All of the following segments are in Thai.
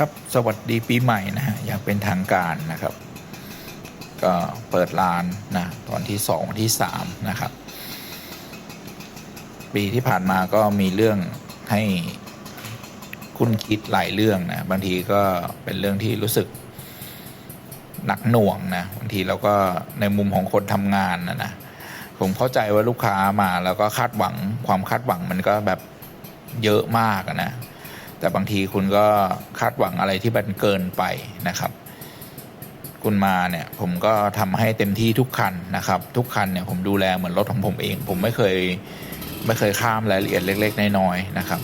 ครับสวัสดีปีใหม่นะฮะอย่างเป็นทางการนะครับ ก็เปิดร้านนะตอนที่สองที่สามนะครับ ปีที่ผ่านมาก็มีเรื่องให้คุณคิดหลายเรื่องนะบางทีก็เป็นเรื่องที่รู้สึกหนักหน่วงนะบางทีเราก็ในมุมของคนทำงานนะนะผมเข้าใจว่าลูกค้ามาแล้วก็คาดหวังความคาดหวังมันก็แบบเยอะมากนะ แต่บางทีคุณก็คาดหวังอะไรที่มันเกินไปนะครับ คุณมาเนี่ยผมก็ทำให้เต็มที่ทุกคันนะครับ ทุกคันเนี่ยผมดูแลเหมือนรถของผมเอง ผมไม่เคยไม่เคยข้ามรายละเอียดเล็ก ๆ น้อยๆนะครับ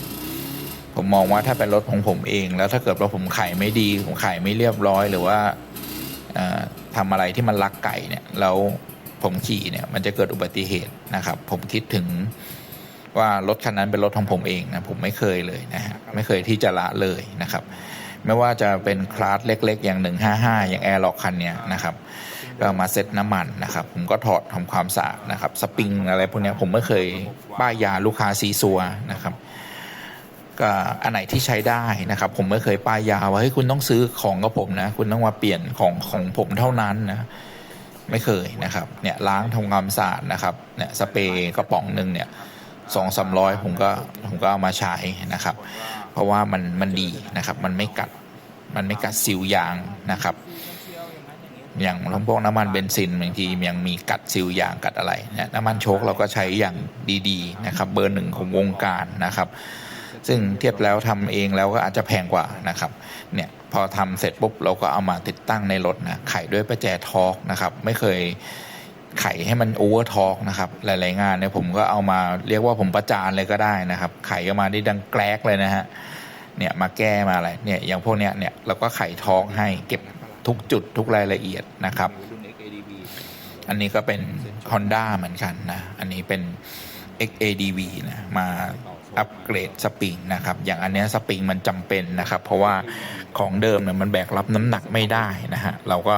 ผมมองว่าถ้าเป็นรถของผมเอง แล้วถ้าเกิดว่าผมไขไม่ดี ผมไขไม่เรียบร้อยหรือว่าเอ่อทำอะไรที่มันลักไก่เนี่ยแล้วผมขี่เนี่ยมันจะเกิดอุบัติเหตุนะครับ ผมคิดถึง ว่ารถคันนั้นเป็นรถของผมเองนะผมไม่เคยเลยนะฮะไม่เคยที่จะละเลยนะครับ ไม่ว่าจะเป็นคลาสเล็กๆ อย่าง 155 อย่างแอร์ล็อกคันเนี้ยนะครับก็มาเซ็ตน้ำมันนะครับ ผมก็ถอดทำความสะอาดนะครับ สปริงอะไรพวกนี้ผมไม่เคยป้ายยาลูกค้าซีซัวนะครับก็อันไหนที่ใช้ได้นะครับ ผมไม่เคยป้ายยาว่าเฮ้ยคุณต้องซื้อของกับผมนะ คุณต้องมาเปลี่ยนของของผมเท่านั้นนะไม่เคยนะครับเนี่ยล้างทำความสะอาดนะครับเนี่ยสเปรย์กระป๋องหนึ่งเนี่ย สองสามร้อยผมก็ผมก็เอามาใช้นะครับ เพราะว่ามันมันดีนะครับ มันไม่กัดมันไม่กัดซิลยางนะครับ อย่างพวกน้ำมันเบนซินบางทียังมีกัดซิลยางกัดอะไรเนี่ยน้ำมันโชคเราก็ใช้อย่างดีๆนะครับ เบอร์หนึ่งของวงการนะครับ ซึ่งเทียบแล้วทำเองแล้วก็อาจจะแพงกว่านะครับเนี่ยพอทำเสร็จปุ๊บเราก็เอามาติดตั้งในรถนะไขด้วยประแจทอร์กนะครับ ไม่เคย ไขให้มันโอเวอร์ทอร์กนะครับ หลาย ๆ งานเนี่ยผมก็เอามาเรียกว่าผมประจานเลยก็ได้นะครับ ไขออกมาได้ดังแกลกเลยนะฮะเนี่ยมาแก้มาอะไรเนี่ยอย่างพวกเนี้ยเนี่ยเราก็ไขท้องให้เก็บทุกจุดทุกรายละเอียดนะครับ อันนี้ก็เป็น Honda เหมือนกันนะ อันนี้เป็น XADV นะมา อัปเกรดสปริงนะครับ อย่างอันเนี้ยสปริงมันจำเป็นนะครับ เพราะว่าของเดิมเนี่ยมันแบกรับน้ำหนักไม่ได้นะฮะ เราก็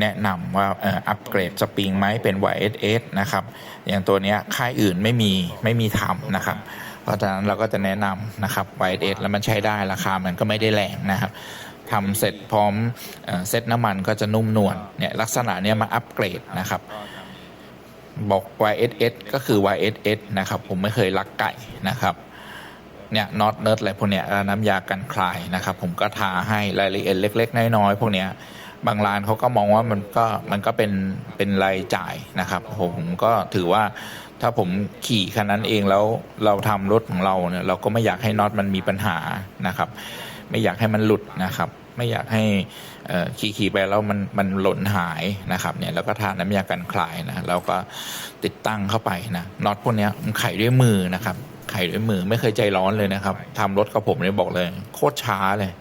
แนะนำว่าอัปเกรดสปริงไหมเป็น YSS นะครับ อย่างตัวเนี้ยค่ายอื่นไม่มีไม่มีทำนะครับเพราะฉะนั้นเราก็จะแนะนำนะครับ YSS แล้วมันใช้ได้ราคามันก็ไม่ได้แรงนะครับทำเสร็จพร้อมเอ่อเซตน้ำมันก็จะนุ่มนวลเนี่ยลักษณะเนี้ยมาอัปเกรดนะครับบอก YSS ก็คือ YSS นะครับ ผมไม่เคยลักไก่นะครับ เนี่ยน็อตเนิร์ดอะไรพวกเนี้ยน้ำยากันคลายนะครับ ผมก็ทาให้รายละเอียดเล็ก ๆ น้อยๆพวกเนี้ยบางร้านเขาก็มองว่ามันก็มันก็เป็นเป็นรายจ่ายนะครับ ผมก็ถือว่าถ้าผมขี่คันนั้นเองแล้วเราทำรถของเราเนี่ยเราก็ไม่อยากให้น็อตมันมีปัญหานะครับ ไม่อยากให้มันหลุดนะครับ ไม่อยากให้ขี่ขี่ไปแล้วมันมันหล่นหายนะครับเนี่ยแล้วก็ทาน้ำยากันคลายนะแล้วก็ติดตั้งเข้าไปนะน็อตพวกเนี้ยผมไขด้วยมือนะครับ ไขด้วยมือไม่เคยใจร้อนเลยนะครับทำรถกับผมเนี่ยบอกเลย โคตรช้าเลย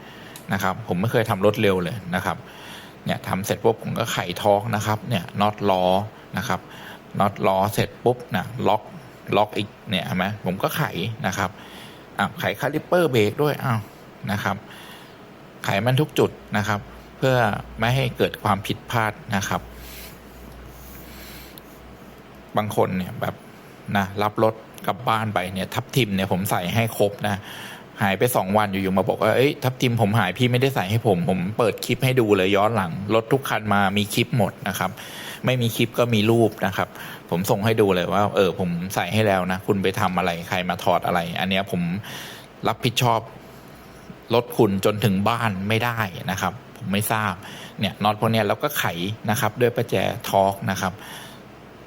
นะครับ ผมไม่เคยทำรถเร็วเลยนะครับ เนี่ยทำเสร็จปุ๊บผมก็ไขท้องนะครับ เนี่ยน็อตล้อนะครับน็อตล้อเสร็จปุ๊บนะล็อกล็อกอีกเนี่ยเห็นไหมผมก็ไขนะครับอะไขคาลิปเปอร์เบรกด้วยอ้าวนะครับ ไขมันทุกจุดนะครับ เพื่อไม่ให้เกิดความผิดพลาดนะครับ บางคนเนี่ยแบบนะรับรถ กลับบ้านไปเนี่ยทับทิมเนี่ยผมใส่ให้ครบนะหายไปสองวันอยู่ๆมาบอกว่าเอ้ยทับทิมผมหายพี่ไม่ได้ใส่ให้ผม ผมเปิดคลิปให้ดูเลยย้อนหลังรถทุกคันมามีคลิปหมดนะครับ ไม่มีคลิปก็มีรูปนะครับ ผมส่งให้ดูเลยว่า เออ ผมใส่ให้แล้วนะ คุณไปทำอะไรใครมาถอดอะไร อันเนี้ยผมรับผิดชอบรถคุณจนถึงบ้านไม่ได้นะครับ ผมไม่ทราบเนี่ยน็อตพวกเนี้ยเราก็ไขนะครับ ด้วยประแจทอร์กนะครับ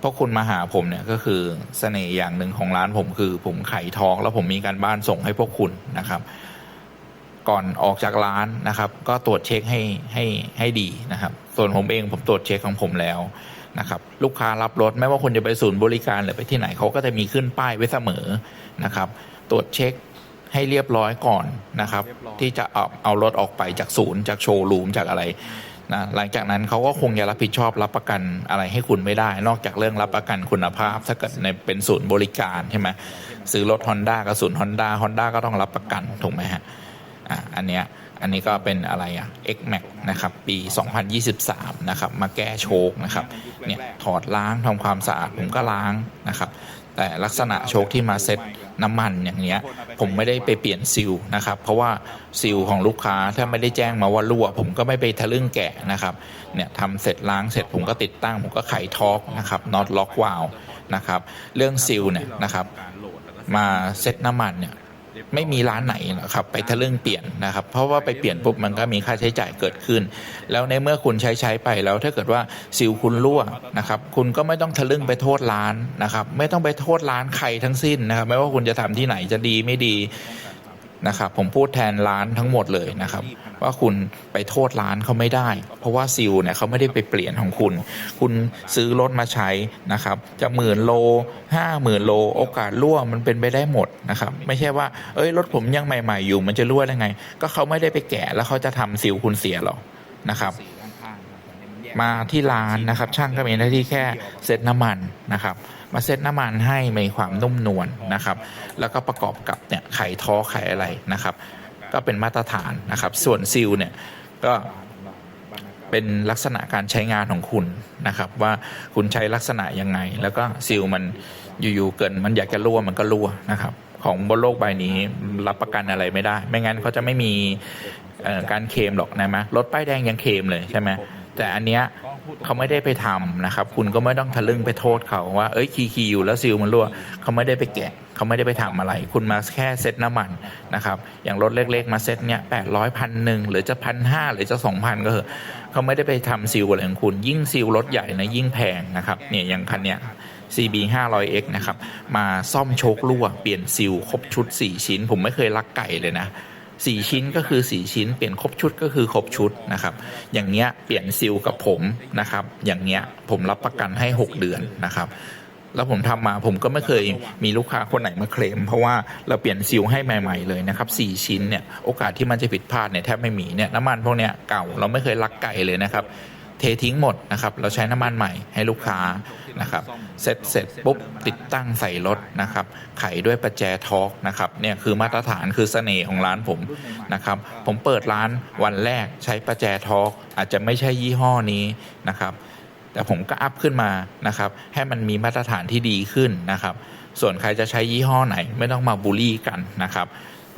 พราะคุณมาหาผมเนี่ยก็คือเสน่ห์อย่างหนึ่งของร้านผมคือผมไขทองแล้วผมมีการบ้านส่งให้พวกคุณนะครับ ก่อนออกจากร้านนะครับ ก็ตรวจเช็คให้ให้ให้ดีนะครับ ส่วนผมเองผมตรวจเช็คของผมแล้วนะครับ ลูกค้ารับรถไม่ว่าคุณจะไปศูนย์บริการหรือไปที่ไหนเขาก็จะมีขึ้นป้ายไว้เสมอนะครับ ตรวจเช็คให้เรียบร้อยก่อนนะครับ ที่จะเอาเอารถออกไปจากศูนย์จากโชว์รูมจากอะไร นะหลังจากนั้นเขาก็คงจะรับผิดชอบรับประกันอะไรให้คุณไม่ได้ นอกจากเรื่องรับประกันคุณภาพ ถ้าเกิดในเป็นศูนย์บริการใช่ไหมซื้อรถ Honda กับศูนย์ Honda Honda ก็ต้องรับประกันถูกไหมฮะอะอันเนี้ยอันนี้ก็เป็นอะไรอะ X Max นะครับปี 2023 นะครับ มาแก้โชคนะครับเนี่ยถอดล้างทำความสะอาดผมก็ล้างนะครับ แต่ลักษณะโชคที่มาเซ็ตน้ำมันอย่างเงี้ยผมไม่ได้ไปเปลี่ยนซิลนะครับ เพราะว่าซิลของลูกค้าถ้าไม่ได้แจ้งมาว่ารั่ว ผมก็ไม่ไปทะลึ่งแกะนะครับเนี่ยทำเสร็จล้างเสร็จผมก็ติดตั้ง ผมก็ไขท็อกนะครับน็อตล็อกวาลนะครับ เรื่องซิลเนี่ยนะครับ มาเซ็ตน้ำมันเนี่ย ไม่มีร้านไหนนะครับไปทะลึ่งเปลี่ยนนะครับ เพราะว่าไปเปลี่ยนปุ๊บมันก็มีค่าใช้จ่ายเกิดขึ้น แล้วในเมื่อคุณใช้ใช้ไปแล้วถ้าเกิดว่าซิลคุณรั่วนะครับ คุณก็ไม่ต้องทะลึ่งไปโทษร้านนะครับ ไม่ต้องไปโทษร้านใครทั้งสิ้นนะครับ ไม่ว่าคุณจะทำที่ไหนจะดีไม่ดี นะครับผมพูดแทนร้านทั้งหมดเลยนะครับ ว่าคุณไปโทษร้านเขาไม่ได้ เพราะว่าซิลเนี่ยเขาไม่ได้ไปเปลี่ยนของคุณ คุณซื้อรถมาใช้นะครับจะหมื่นโลห้าหมื่นโลโอกาสรั่วมันเป็นไปได้หมดนะครับไม่ใช่ว่าเอ้ยรถผมยังใหม่ ๆ อยู่มันจะรั่วได้ไง ก็เขาไม่ได้ไปแกะแล้วเขาจะทำซิลคุณเสียหรอกนะครับมาที่ร้านนะครับ ช่างก็มีหน้าที่แค่เซตน้ำมันนะครับ มาเซตน้ำมันให้มีความนุ่มนวลนะครับ แล้วก็ประกอบกับเนี่ยไขท้อไขอะไรนะครับ ก็เป็นมาตรฐานนะครับ ส่วนซิลเนี่ยก็เป็นลักษณะการใช้งานของคุณนะครับ ว่าคุณใช้ลักษณะยังไง แล้วก็ซิลมันอยู่ๆเกินมันอยากจะรั่วมันก็รั่วนะครับ ของบนโลกใบนี้รับประกันอะไรไม่ได้ ไม่งั้นเขาจะไม่มีการเคมหรอกนะมะรถป้ายแดงยังเคมเลยใช่ไหมแต่อันเนี้ย เขาไม่ได้ไปทำนะครับ คุณก็ไม่ต้องทะลึ่งไปโทษเขาว่าเอ้ยคีย์อยู่แล้วซิลมันรั่วเขาไม่ได้ไปแกะเขาไม่ได้ไปทำอะไร คุณมาแค่เซ็ตน้ำมันนะครับ อย่างรถเล็ก ๆ มาเซ็ตเนี้ยแปดร้อยพันหนึ่งหรือจะพันห้าหรือจะสองพันก็เถอะเขาไม่ได้ไปทำซิลอะไรของคุณ ยิ่งซิลรถใหญ่นะยิ่งแพงนะครับเนี่ยอย่างคันเนี้ย CB 500X นะครับ มาซ่อมโชครั่ว เปลี่ยนซิลครบชุด 4 ชิ้น ผมไม่เคยลักไก่เลยนะ 4 ชิ้นก็คือ 4 ชิ้น เปลี่ยนครบชุดก็คือครบชุดนะครับ อย่างเงี้ยเปลี่ยนซิลกับผมนะครับ อย่างเงี้ยผมรับประกันให้ 6 เดือนนะครับ แล้วผมทำมาผมก็ไม่เคยมีลูกค้าคนไหนมาเคลม เพราะว่าเราเปลี่ยนซิลให้ใหม่ ๆเลยนะครับ4ชิ้นเนี่ยโอกาสที่มันจะผิดพลาดเนี่ยแทบไม่มีเนี่ยน้ำมันพวกเนี้ยเก่าเราไม่เคยลักไก่เลยนะครับ เททิ้งหมดนะครับ เราใช้น้ำมันใหม่ให้ลูกค้า นะครับเสร็จเสร็จปุ๊บติดตั้งใส่รถนะครับไขด้วยประแจทอร์กนะครับเนี่ยคือมาตรฐานคือเสน่ห์ของร้านผมนะครับผมเปิดร้านวันแรกใช้ประแจทอร์กอาจจะไม่ใช่ยี่ห้อนี้นะครับแต่ผมก็อัพขึ้นมานะครับให้มันมีมาตรฐานที่ดีขึ้นนะครับส่วนใครจะใช้ยี่ห้อไหนไม่ต้องมาบูลลี่กันนะครับ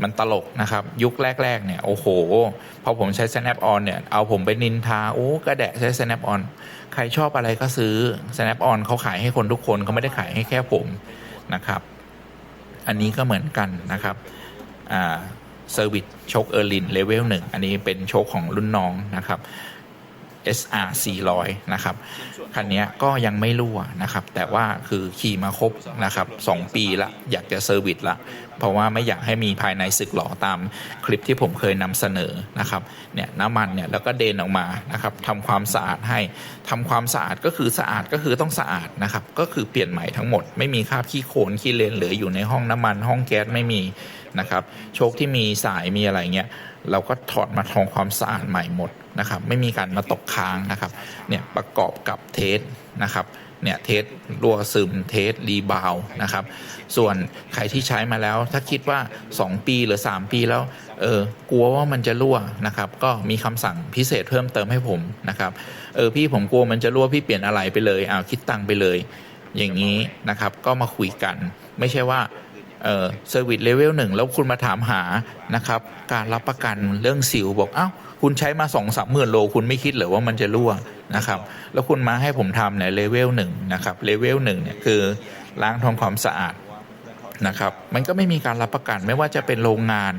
มันตลกนะครับ ยุคแรก ๆ เนี่ย โอ้โห พอผมใช้ Snap on เนี่ย เอาผมไปนินทา โอ้กระแดะใช้ Snap on ใครชอบอะไรก็ซื้อ Snap on เขาขายให้คนทุกคนเขาไม่ได้ขายให้แค่ผมนะครับ อันนี้ก็เหมือนกันนะครับอ่าเซอร์วิสโชคเออร์ลินเลเวลหนึ่งอันนี้เป็นโชคของรุ่นน้องนะครับ SR 400นะครับคันนี้ก็ยังไม่รั่วนะครับ แต่ว่าคือขี่มาครบนะครับ2ปีละอยากจะเซอร์วิสละ เพราะว่าไม่อยากให้มีภายในสึกหลอตามคลิปที่ผมเคยนำเสนอนะครับเนี่ยน้ำมันเนี่ยแล้วก็เดนออกมานะครับทำความสะอาดให้ทำความสะอาดก็คือสะอาดก็คือต้องสะอาดนะครับก็คือเปลี่ยนใหม่ทั้งหมดไม่มีคราบขี้โคลนขี้เลนเหลืออยู่ในห้องน้ำมันห้องแก๊สไม่มีนะครับโชคที่มีสายมีอะไรเงี้ย เราก็ถอดมาทำความสะอาดใหม่หมดนะครับ ไม่มีการมาตกค้างนะครับเนี่ยประกอบกับเทสนะครับเนี่ยเทสรั่วซึมเทสรีบาวนะครับ ส่วนใครที่ใช้มาแล้ว ถ้าคิดว่า 2 ปีหรือ 3 ปีแล้วเออกลัวว่ามันจะรั่วนะครับ ก็มีคำสั่งพิเศษเพิ่มเติมให้ผมนะครับเออพี่ผมกลัวมันจะรั่วพี่เปลี่ยนอะไรไปเลยเอาคิดตังค์ไปเลย อย่างนี้นะครับ ก็มาคุยกัน ไม่ใช่ว่า เซอร์วิสเลเวลหนึ่งแล้วคุณมาถามหานะครับ การรับประกันเรื่องสิวบอกเอ้า คุณใช้มาสองสามหมื่นโล คุณไม่คิดหรือว่ามันจะรั่วนะครับ แล้วคุณมาให้ผมทำเนี่ยเลเวลหนึ่งนะครับเลเวลหนึ่งเนี่ยคือล้างทำความสะอาด นะครับ มันก็ไม่มีการรับประกันไม่ว่าจะเป็นโรงงาน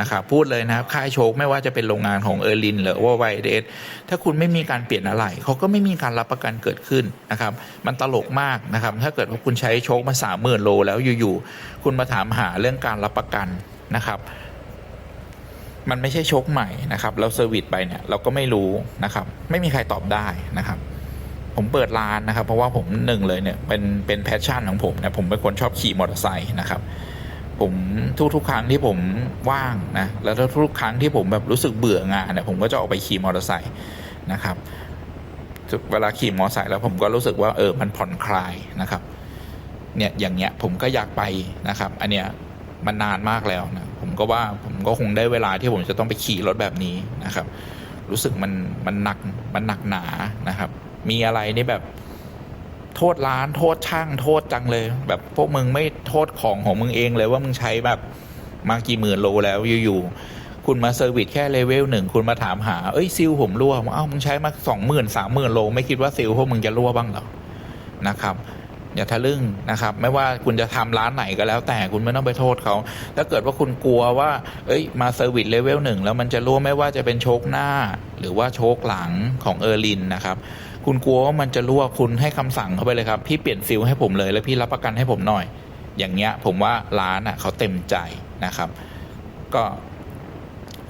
นะครับพูดเลยนะครับค่ายโชคไม่ว่าจะเป็นโรงงานของเออร์ลินหรือว่าไวเดสถ้าคุณไม่มีการเปลี่ยนอะไรเขาก็ไม่มีการรับประกันเกิดขึ้นนะครับมันตลกมากนะครับถ้าเกิดว่าคุณใช้โชคมาสามหมื่นโลแล้วอยู่ๆคุณมาถามหาเรื่องการรับประกันนะครับ มันไม่ใช่โชคใหม่นะครับเราเซอร์วิสไปเนี่ยเราก็ไม่รู้นะครับ ไม่มีใครตอบได้นะครับ ผมเปิดร้านนะครับ เพราะว่าผมหนึ่งเลยเนี่ยเป็นเป็นแพชชั่นของผมนะผมเป็นคนชอบขี่มอเตอร์ไซค์นะครับ ผมทุกทุกๆครั้งที่ผมว่างนะแล้วทุกๆครั้งที่ผมแบบรู้สึกเบื่องานเนี่ยผมก็จะออกไปขี่มอเตอร์ไซค์นะครับเวลาขี่มอเตอร์ไซค์แล้วผมก็รู้สึกว่าเออมันผ่อนคลายนะครับเนี่ยอย่างเงี้ยผมก็อยากไปนะครับ อันเนี้ยมันนานมากแล้วนะผมก็ว่าผมก็คงได้เวลาที่ผมจะต้องไปขี่รถแบบนี้นะครับ รู้สึกมันมันหนักมันหนักหนานะครับ มีอะไรนี่แบบ โทษร้านโทษช่างโทษจังเลย แบบพวกมึงไม่โทษของของมึงเองเลยว่ามึงใช้แบบมากี่หมื่นโลแล้วอยู่ๆคุณมาเซอร์วิสแค่เลเวลหนึ่งคุณมาถามหาเอ้ยซิลผมรั่วเอ้ามึงใช้มาสองหมื่นสามหมื่นโล ไม่คิดว่าซิลพวกมึงจะรั่วบ้างหรอนะครับอย่าทะลึ่งนะครับ ไม่ว่าคุณจะทำร้านไหนก็แล้ว แต่คุณไม่ต้องไปโทษเขา ถ้าเกิดว่าคุณกลัวว่า เอ้ย มาเซอร์วิสเลเวลหนึ่งแล้วมันจะรั่วไม่ว่าจะเป็นโชคหน้า หรือว่าโชคหลังของเออร์ลินนะครับ คุณกลัวว่ามันจะรั่วคุณให้คำสั่งเข้าไปเลยครับ พี่เปลี่ยนซิลให้ผมเลย แล้วพี่รับประกันให้ผมหน่อย อย่างเงี้ย ผมว่าร้านอะเขาเต็มใจนะครับ ก็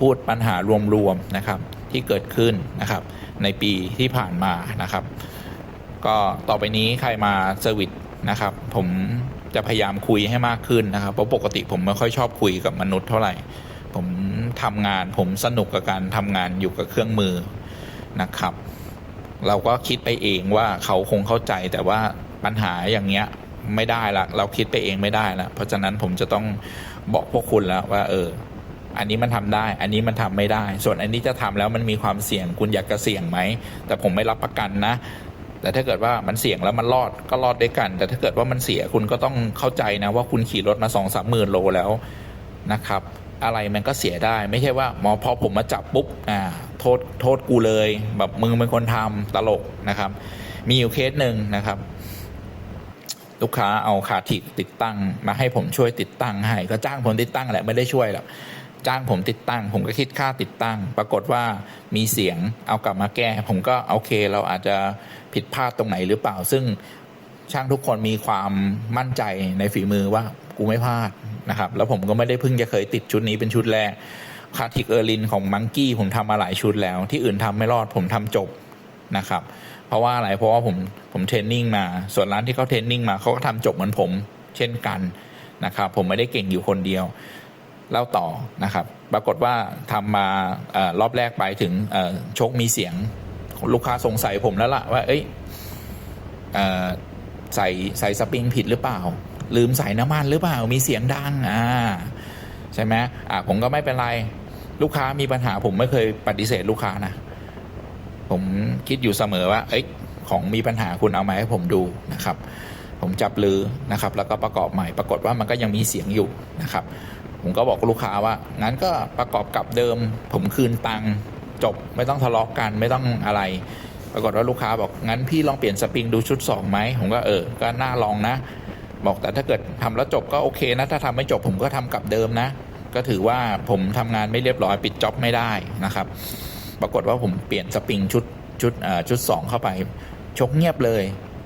พูดปัญหารวมๆนะครับ ที่เกิดขึ้นนะครับ ในปีที่ผ่านมานะครับ ก็ต่อไปนี้ใครมาเซอร์วิสนะครับ ผมจะพยายามคุยให้มากขึ้นนะครับเพราะปกติผมไม่ค่อยชอบคุยกับมนุษย์เท่าไหร่ ผมทำงานผมสนุกกับการทำงานอยู่กับเครื่องมือนะครับ เราก็คิดไปเองว่าเขาคงเข้าใจแต่ว่าปัญหาอย่างเงี้ยไม่ได้ละเราคิดไปเองไม่ได้ละเพราะฉะนั้นผมจะต้องบอกพวกคุณแล้วว่า เออ อันนี้มันทำได้ อันนี้มันทำไม่ได้ ส่วนอันนี้จะทำแล้วมันมีความเสี่ยงคุณอยากจะเสี่ยงไหมแต่ผมไม่รับประกันนะ แต่ถ้าเกิดว่ามันเสี่ยงแล้วมันรอดก็รอดด้วยกัน แต่ถ้าเกิดว่ามันเสียคุณก็ต้องเข้าใจนะ ว่าคุณขี่รถมาสองสามหมื่นโลแล้วนะครับ อะไรมันก็เสียได้ ไม่ใช่ว่าหมอพอผมมาจับปุ๊บอ่า โทษโทษกูเลย แบบมึงเป็นคนทำตลกนะครับ มีอยู่เคสหนึ่งนะครับ ลูกค้าเอาคาถิกติดตั้ง มาให้ผมช่วยติดตั้งให้ ก็จ้างผมติดตั้งแหละไม่ได้ช่วยหรอกจ้างผมติดตั้ง ผมก็คิดค่าติดตั้ง ปรากฏว่ามีเสียงเอากลับมาแก้ ผมก็โอเค เราอาจจะผิดพลาดตรงไหนหรือเปล่า ซึ่งช่างทุกคนมีความมั่นใจในฝีมือว่ากูไม่พลาดนะครับ แล้วผมก็ไม่ได้เพิ่งจะเคยติดชุดนี้เป็นชุดแรก คาทิกเออร์ลินของมังกี้ผมทำมาหลายชุดแล้ว ที่อื่นทำไม่รอดผมทำจบนะครับ เพราะว่าอะไรเพราะว่าผมผมเทรนนิ่งมา ส่วนร้านที่เขาเทรนนิ่งมาเขาก็ทำจบเหมือนผม เช่นกันนะครับ ผมไม่ได้เก่งอยู่คนเดียวเล่าต่อนะครับ ปรากฏว่าทำมาออรอบแรกไปถึงโชคมีเสียงลูกค้าสงสัยผมแล้วล่ะว่าเอ้ยออใส่ใส่สปริงผิดหรือเปล่า ลืมใส่น้ำมันหรือเปล่ามีเสียงดังอ่าใช่ไหมอ่าผมก็ไม่เป็นไร ลูกค้ามีปัญหาผมไม่เคยปฏิเสธลูกค้านะ ผมคิดอยู่เสมอว่า เอ้ยของมีปัญหาคุณเอามาให้ผมดูนะครับ ผมจับลือนะครับ แล้วก็ประกอบใหม่ ปรากฏว่ามันก็ยังมีเสียงอยู่นะครับ ผมก็บอกลูกค้าว่างั้นก็ประกอบกับเดิม ผมคืนตังจบไม่ต้องทะเลาะกันไม่ต้องอะไร ปรากฏว่าลูกค้าบอกงั้นพี่ลองเปลี่ยนสปริงดูชุดสองไหมผมก็เออก็น่าลองนะ บอกแต่ถ้าเกิดทำแล้วจบก็โอเคนะ ถ้าทำไม่จบผมก็ทำกับเดิมนะ ก็ถือว่าผมทำงานไม่เรียบร้อยปิดจ็อบไม่ได้นะครับ ปรากฏว่าผมเปลี่ยนสปริงชุดชุดชุด 2 เข้าไป ชกเงียบเลย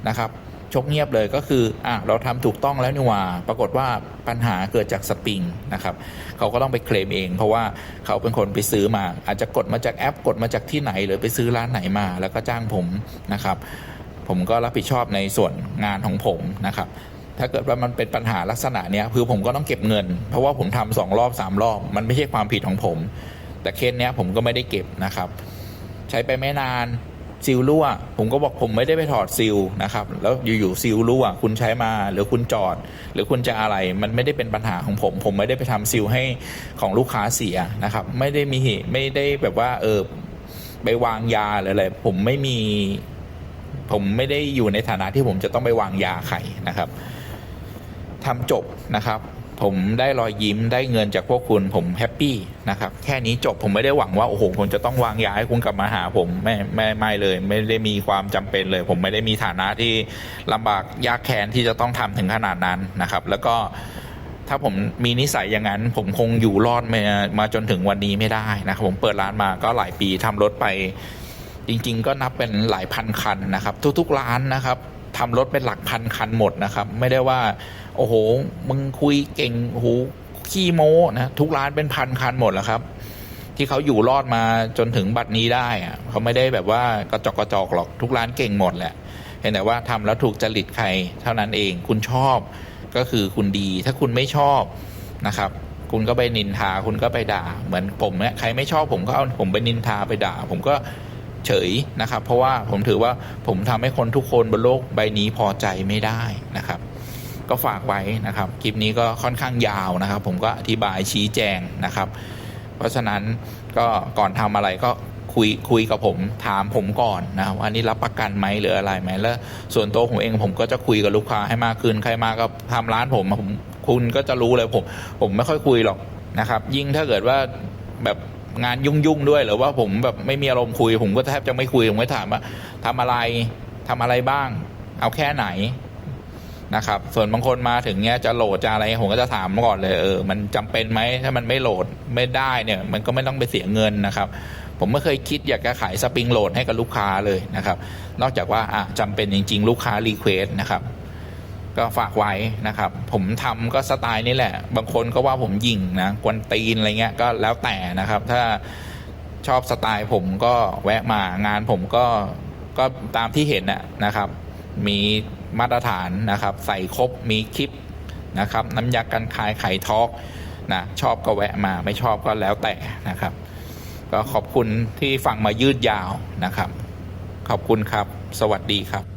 นะครับ ชกเงียบเลยก็คืออะเราทำถูกต้องแล้วนี่หว่า ปรากฏว่าปัญหาเกิดจากสปริงนะครับเขาก็ต้องไปเคลมเอง เพราะว่าเขาเป็นคนไปซื้อมา อาจจะกดมาจากแอปกดมาจากที่ไหน หรือไปซื้อร้านไหนมา แล้วก็จ้างผมนะครับ ผมก็รับผิดชอบในส่วนงานของผมนะครับ ถ้าเกิดว่ามันเป็นปัญหาลักษณะเนี้ยคือผมก็ต้องเก็บเงิน เพราะว่าผมทำสองรอบสามรอบ มันไม่ใช่ความผิดของผม แต่เคสเนี้ยผมก็ไม่ได้เก็บนะครับ ใช้ไปไม่นานซิลรั่ว ผมก็บอกผมไม่ได้ไปถอดซิลนะครับ แล้วอยู่ๆซิลรั่ว คุณใช้มาหรือคุณจอด หรือคุณจะอะไรมันไม่ได้เป็นปัญหาของผม ผมไม่ได้ไปทำซิลให้ของลูกค้าเสียนะครับ ไม่ได้มีไม่ได้แบบว่าเออไปวางยาหรืออะไรผมไม่มี ผมไม่ได้อยู่ในฐานะที่ผมจะต้องไปวางยาใครนะครับ ทำจบนะครับ ผมได้รอยยิ้มได้เงินจากพวกคุณผมแฮปปี้นะครับ แค่นี้จบผมไม่ได้หวังว่าโอ้โหผมจะต้องวางยาให้คุณกลับมาหาผมไม่ไม่ไม่เลย ไม่ได้มีความจำเป็นเลย ผมไม่ได้มีฐานะที่ลำบากยากแค้นที่จะต้องทำถึงขนาดนั้นนะครับ แล้วก็ถ้าผมมีนิสัยอย่างนั้น ผมคงอยู่รอดมามาจนถึงวันนี้ไม่ได้นะครับ ผมเปิดร้านมาก็หลายปีทำรถไปจริง ๆ ก็นับเป็นหลายพันคันนะครับ ทุกๆร้านนะครับ ทำรถเป็นหลักพันคันหมดนะครับ ไม่ได้ว่า โอ้โห มึงคุยเก่งโอ้โหขี้โม้นะทุกร้านเป็นพันคันหมดแล้วครับ ที่เขาอยู่รอดมาจนถึงบัดนี้ได้อะเขาไม่ได้แบบว่ากระจอกกระจอกหรอกทุกร้านเก่งหมดแหละเห็นแต่ว่าทำแล้วถูกจริตใครเท่านั้นเองคุณชอบก็คือคุณดี ถ้าคุณไม่ชอบนะครับ คุณก็ไปนินทาคุณก็ไปด่า เหมือนผมเนี่ยใครไม่ชอบผมก็เอาผมไปนินทาไปด่า ผมก็ เฉยนะครับ เพราะว่าผมถือว่าผมทำให้คนทุกคนบนโลกใบนี้พอใจไม่ได้นะครับ ก็ฝากไว้นะครับ คลิปนี้ก็ค่อนข้างยาวนะครับ ผมก็อธิบายชี้แจงนะครับ เพราะฉะนั้นก็ก่อนทำอะไรก็คุยคุยกับผมถามผมก่อนนะว่านี่รับประกันไหมหรืออะไรไหมแล้ว ส่วนตัวผมเองผมก็จะคุยกับลูกค้าให้มากขึ้นใครมาก็ทำร้านผมผมคุณก็จะรู้เลยผม ผมไม่ค่อยคุยหรอกนะครับ ยิ่งถ้าเกิดว่าแบบ งานยุ่งๆด้วย หรือว่าผมแบบไม่มีอารมณ์คุย ผมก็แทบจะไม่คุยผมก็ถามว่าทำอะไรทำอะไรบ้าง เอาแค่ไหนนะครับ ส่วนบางคนมาถึงเนี้ยจะโหลดจะอะไรผมก็จะถามก่อนเลยเออมันจำเป็นไหมถ้ามันไม่โหลดไม่ได้เนี่ย มันก็ไม่ต้องไปเสียเงินนะครับ ผมไม่เคยคิดอยากจะขายสปริงโหลดให้กับลูกค้าเลยนะครับ นอกจากว่าอะจำเป็นจริง ๆ ลูกค้ารีเควสนะครับ ก็ฝากไว้นะครับ ผมทำก็สไตล์นี้แหละ บางคนก็ว่าผมยิงนะกวนตีนอะไรเงี้ยก็แล้วแต่นะครับ ถ้าชอบสไตล์ผมก็แวะมางานผมก็ก็ตามที่เห็นนะนะครับ มีมาตรฐานนะครับ ใส่ครบมีคลิปนะครับ น้ำยากันคายไข่ทอกนะชอบก็แวะมาไม่ชอบก็แล้วแต่นะครับ ก็ขอบคุณที่ฟังมายืดยาวนะครับ ขอบคุณครับ สวัสดีครับ